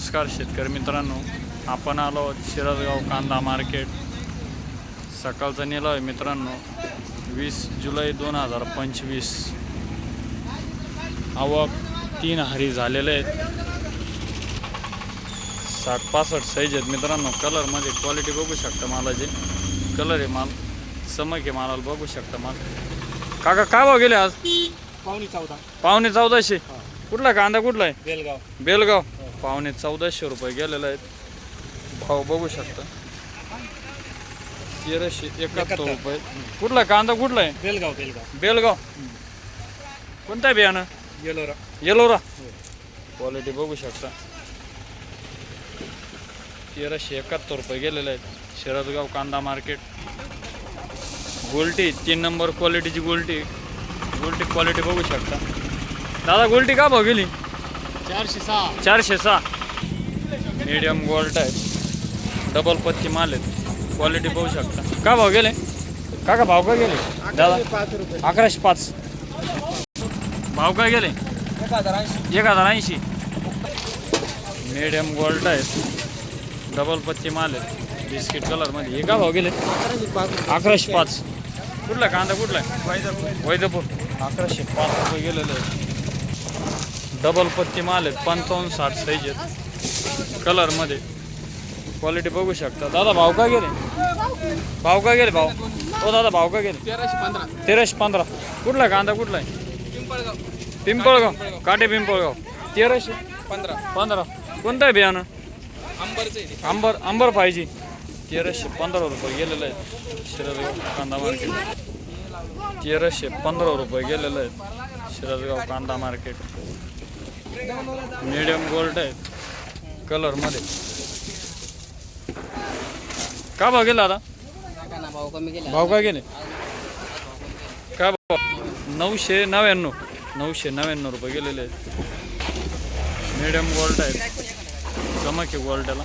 नमस्कार शेतकरी मित्रांनो. आपण आलो शिरसगाव कांदा मार्केट. सकाळचा नेला आहे मित्रांनो. वीस जुलै दोन हजार पंचवीस. आवक तीन हारी झालेले आहेत. साठ पासष्ट साईज आहेत मित्रांनो. कलरमध्ये क्वालिटी बघू शकता मालाची. कलर आहे माल. समक आहे मालाला बघू शकता माल. काका काय भाव गेले आज? पावणी चौदा. पावणे चौदाशे. कुठला कांदा कुठला आहे? बेलगाव. बेलगाव. पावणे चौदाशे रुपये गेलेले आहेत. भाव बघू शकता. तेराशे एकाहत्तर रुपये. कुठला कांदा कुठला आहे? बेलगाव बेलगाव. बेलगाव. कोणतं आहे बियाणं? गेलोरा येलोरा. क्वालिटी बघू शकता. तेराशे एकाहत्तर रुपये गेलेले आहेत. शिरदगाव कांदा मार्केट. गोल्टी तीन नंबर क्वालिटीची गोल्टी. गोल्टी क्वालिटी बघू शकता. दादा गोल्टी का भाव गेली? चारशे सहा. चारशे सहा. मिडियम गोल्ड आहे डबल पत्ती माल आहेत. क्वालिटी पाहू शकता. का भाव गेले? काका भाव काय गेले? दादा अकराशे पाच. भाव काय गेले? एक हजार ऐंशी. मिडियम गोल्ड आहेत. डबल पत्ती माल आहेत. बिस्किट कलरमध्ये हे का भाव गेले? अकराशे पाच. कुठला कांदा कुठला आहे? वैदपूर अकराशे पाच रुपये गेलेले आहेत. डबल पत्ती माल आहेत पंचावन्न साठ साईज आहेत. कलरमध्ये क्वालिटी बघू शकता. दादा भाव का गेले? भाव का गेले भाव? हो दादा भाव का गेले? तेराशे पंधरा. कुठला कांदा कुठला आहे? पिंपळगाव. काटे पिंपळगाव. तेराशे? पंधरा. पंधरा. कोणतं आहे बियाणं. अंबर अंबर पाहिजे. तेराशे पंधरा रुपये गेलेलं आहे शिरदगाव कांदा मार्केट. तेराशे पंधरा रुपये गेलेलं आहे शिरदगाव कांदा मार्केट. मीडियम गोल्ड आहे. कलरमध्ये का भाव गेला आता? भाव कमी केला भाव काय गेले? काय भाव? नऊशे नव्याण्णव. नऊशे नव्याण्णव रुपये गेलेले आहेत. मीडियम गोल्ड आहे. चमक आहे गोल्डला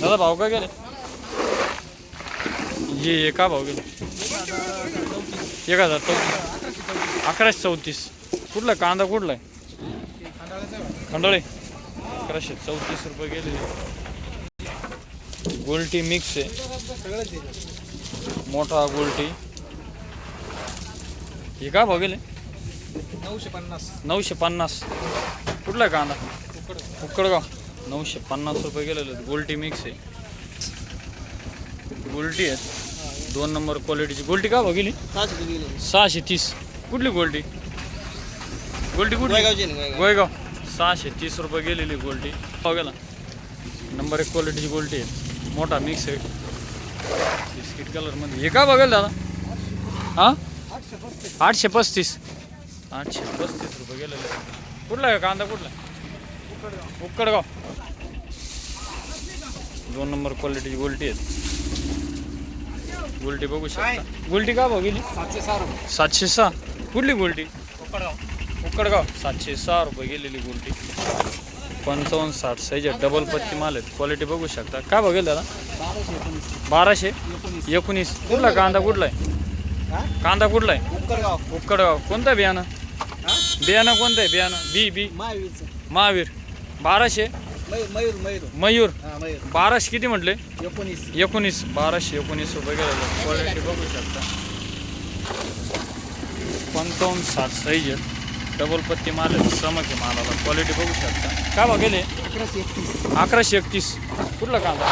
दादा भाव काय गेले? ये का भाव गेले? एक हजार चौतीस. अकराशे चौतीस. कुठला? कांदा कुठला आहे? खंडोळे. अकराशे चौतीस रुपये गेले. गोल्टी मिक्स आहे. मोठा गोल्टी. हे का भाव गेले नऊशे पन्नास. नऊशे पन्नास. कुठला कांदा? उकडगाव नऊशे पन्नास रुपये गेलेले गोल्टी मिक्स आहे. गोल्टी आहेत. दोन नंबर क्वालिटीची गोल्टी का भाव गेले. सहाशे तीस. कुठली गोल्टी? गोल्टी कुठली? गोयगावचे ना गोयगाव. गोयगाव. सहाशे तीस रुपये गेलेली गोल्टी भाव गेला. नंबर एक क्वालिटीची गोल्टी आहे. मोठा मिक्स आहे. बिस्किट कलरमध्ये हे का बघेल दादा? हां? आठशे पस्तीस. आठशे पस्तीस रुपये गेलेले. कुठला आहे? कांदा कुठला आहे? उक्कडगाव दोन नंबर क्वालिटीची गोल्टी आहेत गोल्टी बघू शकता. गोल्टी का गेली सातशे सहा रुपये. सातशे सहा. कुठली गोल्टी कोकडगाव उकडगाव सातशे सहा रुपये गेलेली गोल्टी. पंचावन्न साठ साईज आहे डबल पत्ती माल आहेत. क्वालिटी बघू शकता. काय बघेल दादा बाराशे एकोणीस. कुठला कांदा कुठला आहे? कांदा कुठला आहे? उकडगाव कोणतं बियाणं? बियाणं कोणतं आहे? बियाणं. बी बी. महावीर. बाराशे? मयूर मयूर. मयूर. मयूर मयूर. बाराशे किती म्हटले? एकोणीस. एकोणीस. बाराशे एकोणीस रुपये गेलेले क्वालिटी बघू शकता. पंचावन्न साठ साईज आहेत डबल पत्ती माल आहे चमक आहे मालाला. क्वालिटी बघू शकता. काय भाव गेले? अकराशे एकतीस. अकराशे एकतीस कुठला कांदा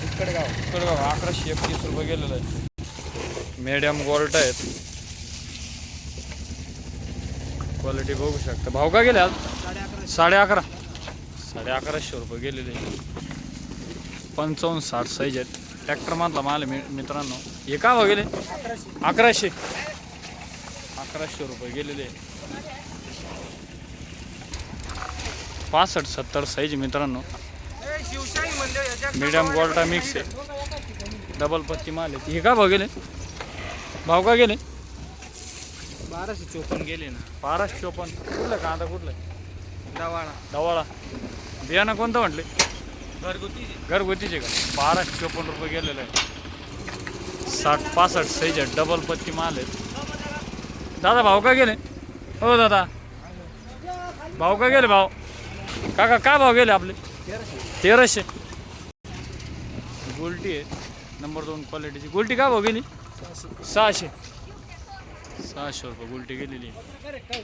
कोकडगाव इकडं अकराशे एकतीस रुपये गेलेलं आहे. मीडियम गोल्ट आहेत. क्वालिटी बघू शकता. भाव का गेले आज? साडे अकरा. साडे अकराशे रुपये गेलेले पंचावन्न साठ साईज आहेत. ट्रॅक्टरमधला माल मी मित्रांनो. हे का भाव गेले? अकराशे. अकराशे अकराशे रुपये गेलेले पासष्ट सत्तर साईज मित्रांनो. मीडियम गोल्टा मिक्स आहे. डबल पत्ती माल आहे. हे का भाव गेले? भाव का गेले? बाराशे चोपन्न गेले ना. बाराशे चोपन्न. कुठलं कांदा कुठलं? दवाळा. डवाळा बियाणं कोणतं म्हटले? घरगुती. घरगुतीचे का? बाराशे चोपन्न रुपये गेलेलं आहे. साठ पासष्ट साईज आहे. डबल पत्ती माल आहेत दादा भाव का गेले? हो दादा. भाव का गेले भाव काका काय भाव गेले आपले? तेराशे. गोल्टी आहे नंबर दोन क्वालिटीची गोल्टी काय भाव गेली? सहाशे. सहाशे रुपये गोल्टी गेलेली आहे.